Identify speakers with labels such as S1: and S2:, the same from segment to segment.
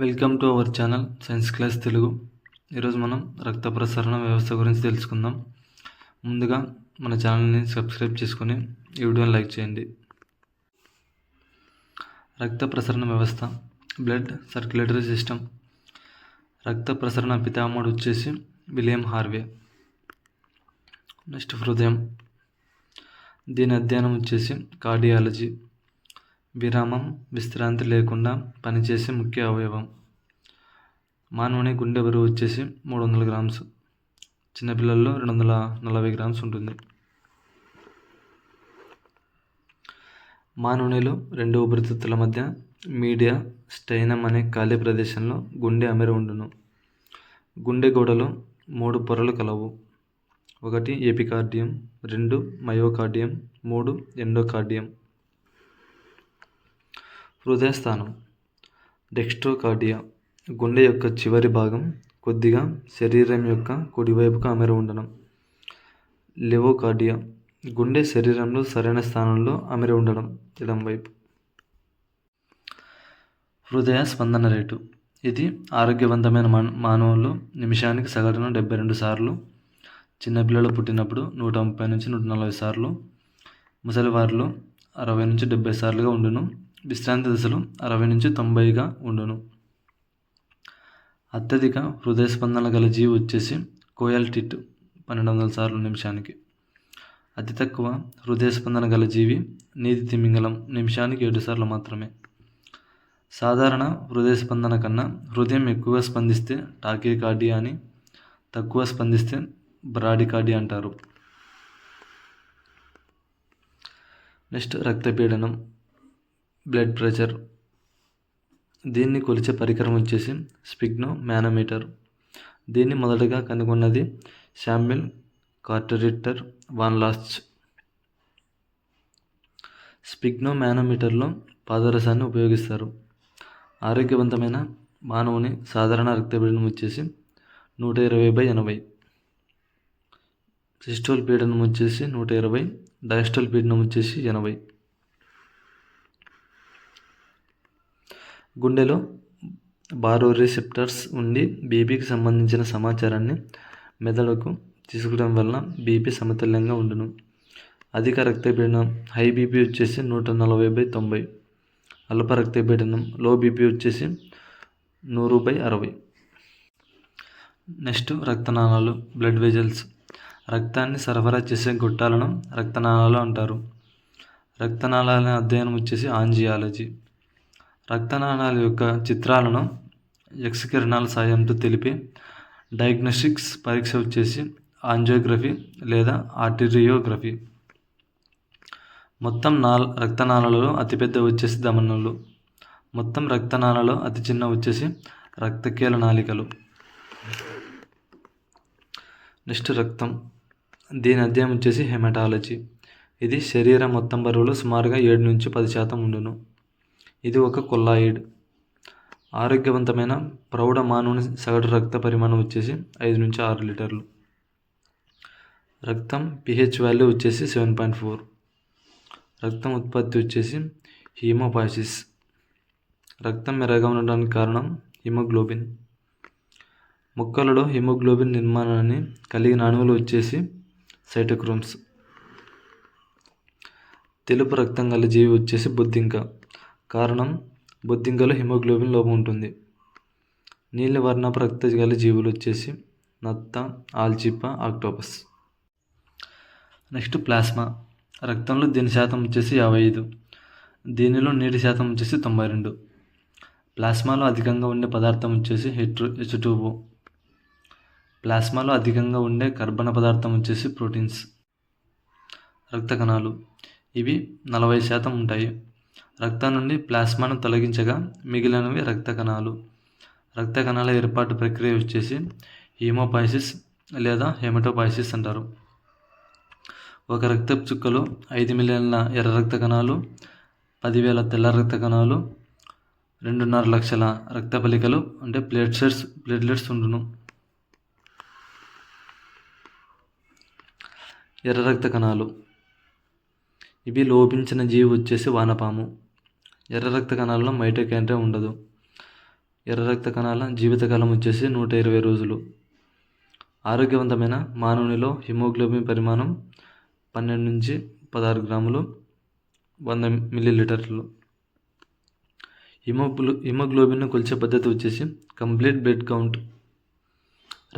S1: Welcome to our channel science class Telugu. ఈరోజు మనం రక్త ప్రసరణ వ్యవస్థ గురించి తెలుసుకుందాం. ముందుగా మన ఛానల్ని సబ్స్క్రైబ్ చేసుకొని ఈ వీడియోని లైక్ చేయండి. రక్త ప్రసరణ వ్యవస్థ బ్లడ్ సర్క్యులేటరీ సిస్టమ్. రక్త ప్రసరణ పితామహుడు వచ్చేసి విలియం హార్వే. నెక్స్ట్ హృదయం. దీని అధ్యయనం వచ్చేసి కార్డియాలజీ. విరామం విశ్రాంతి లేకుండా పనిచేసే ముఖ్య అవయవం. మానవుని గుండె బరువు వచ్చేసి మూడు వందల గ్రామ్స్. చిన్నపిల్లల్లో రెండు వందల నలభై గ్రామ్స్ ఉంటుంది. మానవునిలో రెండు ఉపరితిత్తుల మధ్య మీడియా స్టైనం అనే ఖాళీ ప్రదేశంలో గుండె అమెరి ఉండును. గుండె గోడలో మూడు పొరలు కలవు. ఒకటి ఎపికార్డియం రెండు మయోకార్డియం మూడు ఎండోకార్డియం. హృదయస్థానం డెక్స్ట్రోకార్డియా గుండె యొక్క చివరి భాగం కొద్దిగా శరీరం యొక్క కుడివైపుకు అమెరి ఉండడం. లెవోకార్డియా గుండె శరీరంలో సరైన స్థానంలో అమెరి ఉండడం ఎడం వైపు. హృదయ స్పందన రేటు. ఇది ఆరోగ్యవంతమైన మాన మానవులు నిమిషానికి సగటున డెబ్బై రెండు సార్లు చిన్నపిల్లలు పుట్టినప్పుడు నూట ముప్పై నుంచి నూట నలభై సార్లు ముసలివారిలో అరవై నుంచి డెబ్బై సార్లుగా ఉండును. విశ్రాంతి దశలు అరవై నుంచి తొంభైగా ఉండును. అత్యధిక హృదయ స్పందన గల జీవి వచ్చేసి కోయల్టిట్ పన్నెండు వందల సార్లు నిమిషానికి. అతి తక్కువ హృదయ స్పందన గల జీవి నీతి తిమింగలం నిమిషానికి ఏడు సార్లు మాత్రమే. సాధారణ హృదయ స్పందన కన్నా హృదయం ఎక్కువ స్పందిస్తే టాకీకార్డియా అని తక్కువ స్పందిస్తే బ్రాడికార్డియా అంటారు. నెక్స్ట్ రక్తపీడనం. Blood pressure. దీన్ని కొలిచే పరికరం వచ్చేసి స్పిగ్నో మ్యానోమీటర్ దీన్ని మొదటగా కనుగొన్నది శామ్యుల్ కార్టరిటర్ వాన్ లాస్ట్ స్పిగ్నో మేనోమీటర్లో పాదరసాన్ని ఉపయోగిస్తారు. ఆరోగ్యవంతమైన మానవుని సాధారణ రక్తపీడనం వచ్చేసి నూట ఇరవై బై ఎనభై. సిస్టోల్ పీడనం వచ్చేసి నూట ఇరవై డయాస్టోల్ పీడనం వచ్చేసి ఎనభై. గుండెలో బారో రిసెప్టర్స్ ఉండి బీపీకి సంబంధించిన సమాచారాన్ని మెదడుకు తీసుకోవడం వలన బీపీ సమతుల్యంగా ఉండును. అధిక రక్తపీడనం హై బీపీ వచ్చేసి నూట నలభై బై తొంభై. అల్ప రక్తపీడనం లో బీపీ వచ్చేసి నూరు బై అరవై. నెక్స్ట్ రక్తనాళాలు బ్లడ్ వెజల్స్. రక్తాన్ని సరఫరా చేసే గొట్టాలను రక్తనాళాలు అంటారు. రక్తనాళాల అధ్యయనం వచ్చేసి ఆంజియాలజీ. రక్తనాళాల యొక్క చిత్రాలను ఎక్స్ కిరణాల సాయంతో తెలిపి డయాగ్నోస్టిక్స్ పరీక్ష వచ్చేసి ఆంజియోగ్రఫీ లేదా ఆర్టిరియోగ్రఫీ. మొత్తం నాల్ రక్తనాళాలలో అతిపెద్ద వచ్చేసి ధమనులు మొత్తం రక్తనాళాలలో అతి చిన్న వచ్చేసి రక్తకీల నాళికలు. నెక్స్ట్ రక్తం. దీని అధ్యయనం వచ్చేసి హెమటాలజీ. ఇది శరీరం మొత్తం బరువులో సుమారుగా ఏడు నుంచి పది శాతం ఉండును. ఇది ఒక కొల్లాయిడ్. ఆరోగ్యవంతమైన ప్రౌఢ మానవుని సగటు రక్త పరిమాణం వచ్చేసి ఐదు నుంచి ఆరు లీటర్లు. రక్తం పిహెచ్ వాల్యూ వచ్చేసి సెవెన్ పాయింట్ ఫోర్. రక్తం ఉత్పత్తి వచ్చేసి హీమోపాసిస్. రక్తం మెరగా ఉండడానికి కారణం హిమోగ్లోబిన్. మొక్కలలో హిమోగ్లోబిన్ నిర్మాణాన్ని కలిగిన అణువులు వచ్చేసి సైటోక్రోమ్స్. తెలుపు రక్తం గల జీవి వచ్చేసి బొద్దింక. కారణం బొద్దింకలో హిమోగ్లోబిన్ లోపం ఉంటుంది. నీళ్ళ వర్ణపు రక్త గల జీవులు వచ్చేసి నత్త ఆల్చిప్ప ఆక్టోపస్. Next plasma. రక్తంలో దీని శాతం వచ్చేసి యాభై ఐదు. దీనిలో నీటి శాతం వచ్చేసి తొంభై రెండు. ప్లాస్మాలో అధికంగా ఉండే పదార్థం వచ్చేసి హెట్రో హెచ్ ప్లాస్మాలో అధికంగా ఉండే కర్బన పదార్థం వచ్చేసి ప్రోటీన్స్. రక్త కణాలు. ఇవి నలభై శాతం ఉంటాయి. రక్తం నుండి ప్లాస్మాను తొలగించగా మిగిలినవి రక్త కణాలు. రక్త కణాల ఏర్పాటు ప్రక్రియ వచ్చేసి హీమోపైసిస్ లేదా హెమటోపైసిస్ అంటారు. ఒక రక్త చుక్కలో ఐదు మిలియన్ల ఎర్ర రక్త కణాలు పదివేల తెల్ల రక్త కణాలు రెండున్నర లక్షల రక్త పలికలు అంటే ప్లేట్లెట్స్ ప్లేట్లెట్స్ ఉండును. ఎర్ర రక్త కణాలు. ఇవి లోపించిన జీవి వచ్చేసి వానపాము. ఎర్ర రక్త కణాలలో మైటోకాండ్రియా ఉండదు. ఎర్ర రక్త కణాల జీవితకాలం వచ్చేసి నూట ఇరవై రోజులు. ఆరోగ్యవంతమైన మానవునిలో హిమోగ్లోబిన్ పరిమాణం పన్నెండు నుంచి పదహారు గ్రాములు వంద మిల్లీలీటర్లు. హిమోగ్లో హిమోగ్లోబిన్ను కొలిచే పద్ధతి వచ్చేసి కంప్లీట్ బ్లడ్ కౌంట్.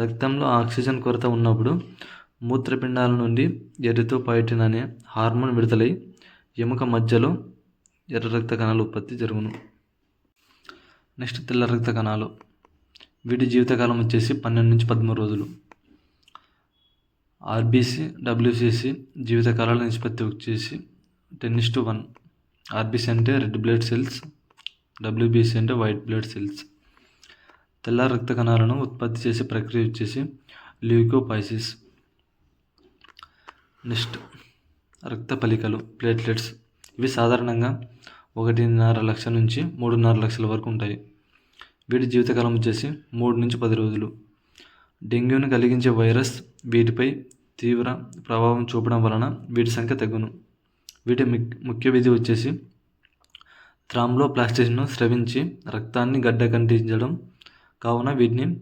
S1: రక్తంలో ఆక్సిజన్ కొరత ఉన్నప్పుడు మూత్రపిండాల నుండి ఎరిథ్రోపాయిటిన్ అనే హార్మోన్ విడుదలై ఎముక మధ్యలో ఎర్ర రక్త కణాల ఉత్పత్తి జరుగును. నెక్స్ట్ తెల్ల రక్త కణాలు. వీటి జీవితకాలం వచ్చేసి పన్నెండు నుంచి పదమూడు రోజులు. ఆర్బీసీ డబ్ల్యూసీసీ జీవితకాలాల నిష్పత్తి వచ్చేసి ten is to one. RBC అంటే రెడ్ బ్లడ్ సెల్స్ డబ్ల్యూబీసీ అంటే వైట్ బ్లడ్ సెల్స్. తెల్ల రక్త కణాలను ఉత్పత్తి చేసే ప్రక్రియ వచ్చేసి ల్యూకోపైసిస్. నెక్స్ట్ రక్త పలికలు ప్లేట్లెట్స్. ఇవి సాధారణంగా ఒకటిన్నర లక్ష నుంచి మూడున్నర లక్షల వరకు ఉంటాయి. వీటి జీవితకాలం వచ్చేసి మూడు నుంచి పది రోజులు. డెంగ్యూను కలిగించే వైరస్ వీటిపై తీవ్ర ప్రభావం చూపడం వలన వీటి సంఖ్య తగ్గును. వీటి ముఖ్య విధి వచ్చేసి థ్రాంబోప్లాస్టిస్ను స్రవించి రక్తాన్ని గడ్డ కంటించడం కావున వీటిని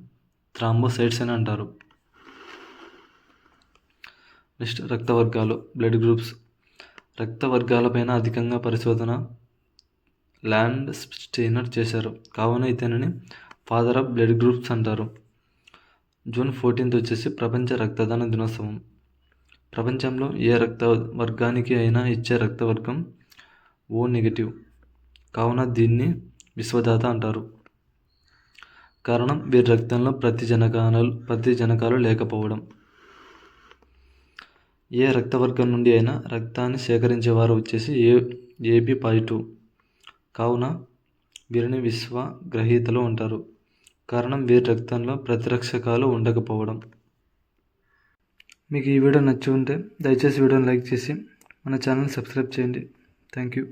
S1: థ్రాంబోసైట్స్ అని అంటారు. నెక్స్ట్ రక్త వర్గాలు బ్లడ్ గ్రూప్స్. రక్త వర్గాలపైన అధికంగా పరిశోధన ల్యాండ్ స్టెయినర్ చేశారు. కావున ఇతనిని ఫాదర్ ఆఫ్ బ్లడ్ గ్రూప్స్ అంటారు. జూన్ ఫోర్టీన్త్ వచ్చేసి ప్రపంచ రక్తదాన దినోత్సవం. ప్రపంచంలో ఏ రక్త వర్గానికి అయినా ఇచ్చే రక్త వర్గం ఓ నెగిటివ్. కావున దీన్ని విశ్వదాత అంటారు. కారణం వీరి రక్తంలో ప్రతి జనకాలు ప్రతి జనకాలు లేకపోవడం. ఏ రక్త వర్గం నుండి అయినా రక్తాన్ని సేకరించేవారు వచ్చేసి ఏ ఏబి పాజిటివ్. కావున వీరిని విశ్వ గ్రహీతలు అంటారు. కారణం వీరి రక్తంలో ప్రతిరక్షకాలు ఉండకపోవడం. మీకు ఈ వీడియో నచ్చి ఉంటే దయచేసి వీడియోని లైక్ చేసి మన ఛానల్ సబ్స్క్రైబ్ చేయండి. Thank you